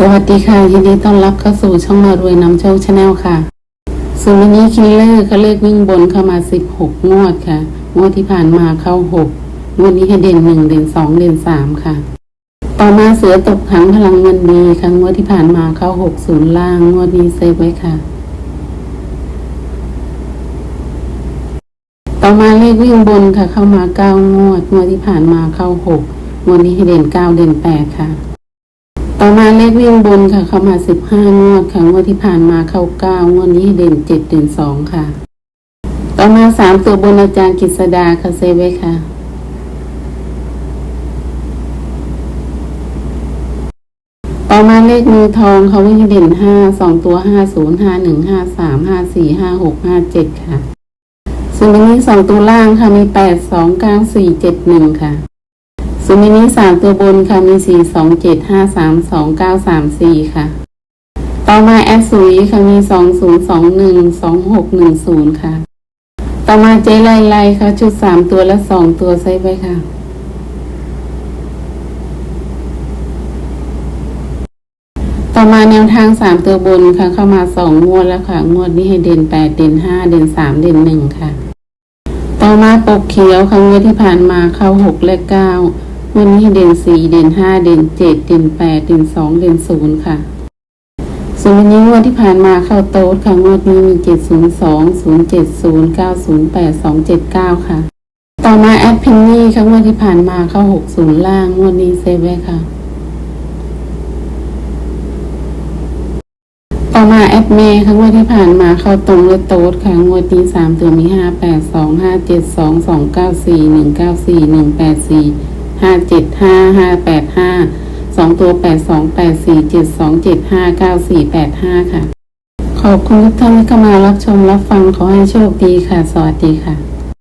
สวัสดีค่ะ ยินดีต้อนรับเข้าสู่ช่องมารวยนำโชคชาแนลค่ะส่วนวันนี้คิลเลอร์เขาเลขวิ่งบนเข้ามาสิบหกงวดค่ะ งวดที่ผ่านมาเข้าหกงวดนี้ให้เด่นหนึ่งเด่นสองเด่นสามค่ะ ต่อมาเสือตกถังพลังเงินดีค่ะงวดที่ผ่านมาเข้าหกศูนย์ล่าง งวดนี้เซฟไว้ค่ะ ต่อมาเลขวิ่งบนค่ะ เข้ามาเก้างวด งวดที่ผ่านมาเข้าหกงวดนี้ให้เด่นเก้าเด่นแปดค่ะ ต่อมาเลขวิ่งบนค่ะ เข้ามาสิบห้างวดค่ะ งวดที่ผ่านมาเข้าเก้างวดนี้เด่นเจ็ดเด่นสองค่ะ ต่อมาสามตัวบนอาจารย์กฤษดาค่ะเซฟไว้ค่ะต่อมาเลขมือทองเขาวิ่งเด่นห้าสองตัวห้าศูนย์ห้าหนึ่งห้าสามห้าสี่ห้าหกห้าเจ็ดค่ะ ส่วนอันนี้สองตัวล่างค่ะมีแปดสองเก้าสี่เจ็ดหนึ่งค่ะ ส่วนอันนี้สามตัวบนค่ะมีสี่สองเจ็ดห้าสามสองเก้าสามสี่ค่ะ ต่อมาแอสซุยค่ะมีสองศูนย์สองหนึ่งสองหกหนึ่งศูนย์ค่ะ ต่อมาเจไลไลค่ะชุดสามตัวและสองตัวใส่ไปค่ะต่อมาแนวทางสามตัวบนค่ะ เข้ามาสองงวดแล้วค่ะ งวดนี้ให้เด่นแปดเด่นห้าเด่นสามเด่นหนึ่งค่ะ ต่อมาปกเขียวค่ะงวดที่ผ่านมาเข้าหกและเก้า วดนี้ให้เด่นสี่เด่นห้าเด่นเจ็ดเด่นแปดเด่นสองเด่นศูนย์ค่ะ ส่วนวันนี้งวดที่ผ่านมาเข้าโต๊ดค่ะงวดนี้มีเจ็ดศูนย์สองศูนย์เจ็ดศูนย์เก้าศูนย์แปดสองเจ็ดเก้าค่ะ ต่อมาแอดพินนี่ค่ะงวดที่ผ่านมาเข้าหกศูนย์ล่างงวดนี้เซฟไว้ค่ะ ต่อมาแอปเมย์ค่ะงวดที่ผ่านมาเข้าตรงเลยโต๊ดค่ะงวดนี้สามตัวมีห้าแปดสองห้าเจ็ดสองสองเก้าสี่หนึ่งเก้าสี่หนึ่งแปดสี่ ห้าเจ็ดห้าห้าแปดห้าสองตัวแปดสองแปดสี่เจ็ดสองเจ็ดห้าเก้าสี่แปดห้าค่ะ ขอบคุณทุกท่านที่เข้ามารับชมรับฟังขอให้โชคดีค่ะ สวัสดีค่ะ